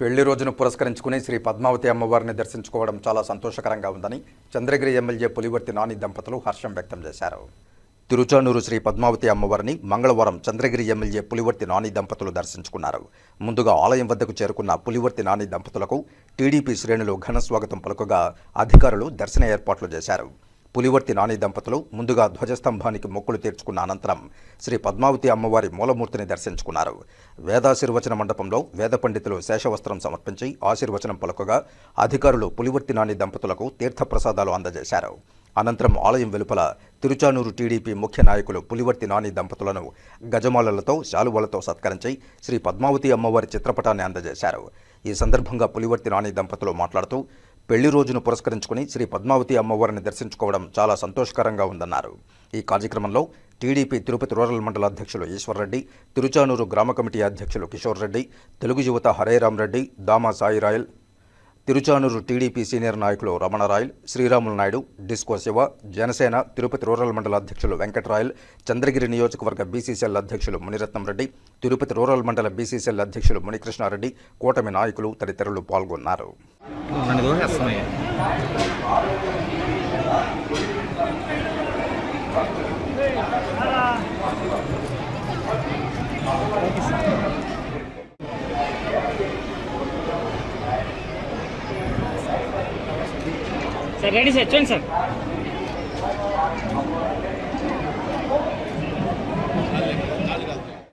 పెళ్ళి రోజును పురస్కరించుకుని శ్రీ పద్మావతి అమ్మవారిని దర్శించుకోవడం చాలా సంతోషకరంగా ఉందని చంద్రగిరి ఎమ్మెల్యే పులివర్తి నాని దంపతులు హర్షం వ్యక్తం చేశారు. తిరుచానూరు శ్రీ పద్మావతి అమ్మవారిని మంగళవారం చంద్రగిరి ఎమ్మెల్యే పులివర్తి నాని దంపతులు దర్శించుకున్నారు. ముందుగా ఆలయం వద్దకు చేరుకున్న పులివర్తి నాని దంపతులకు టీడీపీ శ్రేణులు ఘన స్వాగతం పలుకగా అధికారులు దర్శన ఏర్పాట్లు చేశారు. పులివర్తి నాని దంపతులు ముందుగా ధ్వజస్తంభానికి మొక్కులు తీర్చుకున్న అనంతరం శ్రీ పద్మావతి అమ్మవారి మూలమూర్తిని దర్శించుకున్నారు. వేదాశీర్వచన మండపంలో వేద పండితులు శేషవస్త్రం సమర్పించి ఆశీర్వచనం పలుకగా అధికారులు పులివర్తి నాని దంపతులకు తీర్థప్రసాదాలు అందజేశారు. అనంతరం ఆలయం వెలుపల తిరుచానూరు టీడీపీ ముఖ్య నాయకులు పులివర్తి నాని దంపతులను గజమాలలతో శాలువలతో సత్కరించి శ్రీ పద్మావతి అమ్మవారి చిత్రపటాన్ని అందజేశారు. ఈ సందర్భంగా పులివర్తి నాని దంపతులు మాట్లాడుతూ పెళ్ళి రోజును పురస్కరించుకుని శ్రీ పద్మావతి అమ్మవారిని దర్శించుకోవడం చాలా సంతోషకరంగా ఉందన్నారు. ఈ కార్యక్రమంలో టీడీపీ తిరుపతి రూరల్ మండల అధ్యక్షులు ఈశ్వర్రెడ్డి తిరుచానూరు గ్రామ కమిటీ అధ్యక్షులు కిషోర్ రెడ్డి తెలుగు యువత హరేరామ్ రెడ్డి దామా సాయి రాయల్ తిరుచానూరు టీడీపీ సీనియర్ నాయకులు రమణరాయల్ శ్రీరాములు నాయుడు డిస్కో శివ జనసేన తిరుపతి రూరల్ మండల అధ్యక్షులు వెంకటరాయల్ చంద్రగిరి నియోజకవర్గ బీసీసీఎల్ అధ్యక్షులు మునిరత్నం రెడ్డి తిరుపతి రూరల్ మండల బీసీసీఎల్ అధ్యక్షులు మునికృష్ణారెడ్డి కూటమి నాయకులు తదితరులు పాల్గొన్నారు. రెండు దూకేస్తున్నాయి సార్ రెడీ సార్ చూడండి సార్